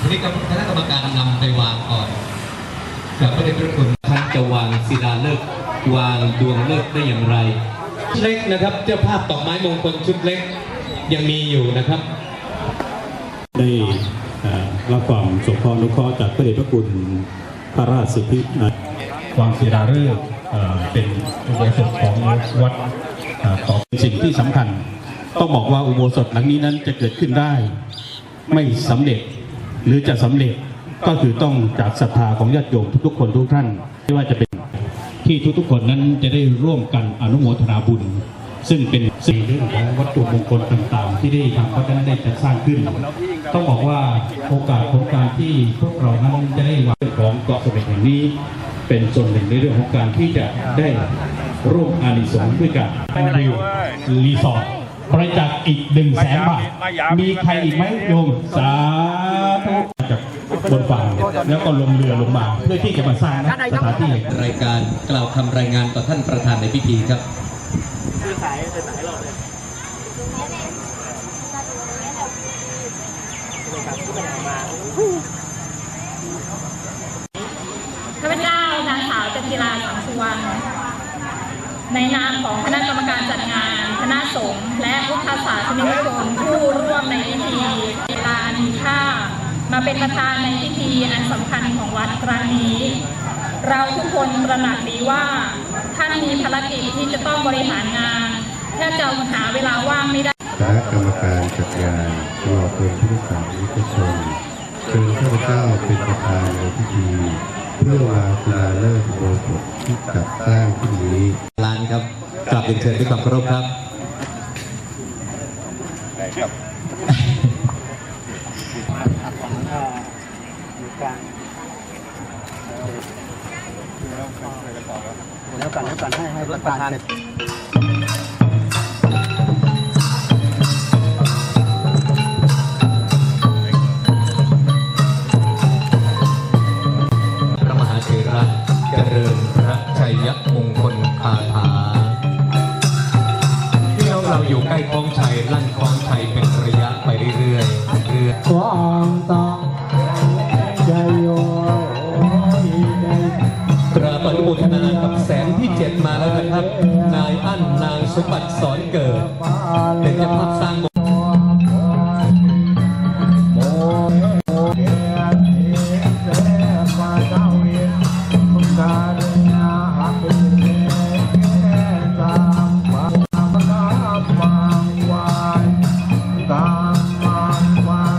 ทีนี้คณะกรรมการนำไปวางก่อนกับพระเดชพระคุณท่านจะวางศิลาฤกษ์วางดวงฤกษ์ได้อย่างไรชุดเล็กนะครับเจ้าภาพดอกไม้มงคลชุดเล็กยังมีอยู่นะครับ ได้รับความสงเคราะห์นุเคราะห์จากพระเดชพระคุณพระราชสิทธิวางศิลาฤกษ์เอ่อเป็นอุโบสถของวัดเอ่อสิ่งที่สำคัญ ต้องบอกว่าอุโบสถหลังนี้นั้นจะเกิดขึ้นได้ ไม่สำเร็จหรือจะสำเร็จก็คือต้องจากศรัทธาของญาติโยมทุกๆคนทุกท่านไม่ว่าจะเป็นที่ทุกๆคนนั้นจะได้ร่วมกันอนุโมทนาบุญ ซึ่งเป็นสิ่งเรื่องของวัตถุมงคลต่างๆ ที่ได้ทางวัดนั้นได้จัดสร้างขึ้น ต้องบอกว่าโอกาสของการที่พวกเรานั้นจะได้วางเรื่องของเกาะเสม็ดแห่งนี้ เป็นส่วนหนึ่งในเรื่องของการที่จะได้ร่วมอานิสงส์ด้วยกันวิวรีสอร์ท บริจาคอีกหนึ่งแสนบาท มีใครอีกไหมโยมสาธุจากบนฝั่งแล้วก็ลงเรือลงมาเพื่อที่จะมาสร้างนะสถานที่รายการกล่าวคำรายงานต่อท่านประธานในพิธีครับข้าพเจ้านางสาวจันทิราสังสุวรรณ ในนามของคณะกรรมการจัดงาน คณะสงฆ์และพุทธศาสนิกชนผู้ร่วมในพิธีเวลาอันมีค่า มาเป็นประธานในพิธีอันสำคัญของวัดครั้งนี้ เราทุกคนตระหนักดีว่า ท่านมีภารกิจที่จะต้องบริหารงานแทบจะหาเวลาว่างไม่ได้คณะกรรมการจัดงานตลอดจนผู้สานิกชนเชิญข้าพเจ้าเป็นประธานในพิธี เพื่อวางศิลาฤกษ์อุโบสถที่จัดสร้างขึ้นนี้ลานครับกราบเรียนเชิญด้วยความเคารพครับแล้วกันแล้วกันให้ให้ประธานเสร็จ ชัยลั่นคลองชัยเป็นระยะไปเรื่อยๆเรื่อยความต้องใจโยกราบอนุโมทนากับแสงที่เจ็ดมาแล้วนะครับ นายอั้นนางสมบัติสอนเกิด เป็นเจ้าภาพสร้าง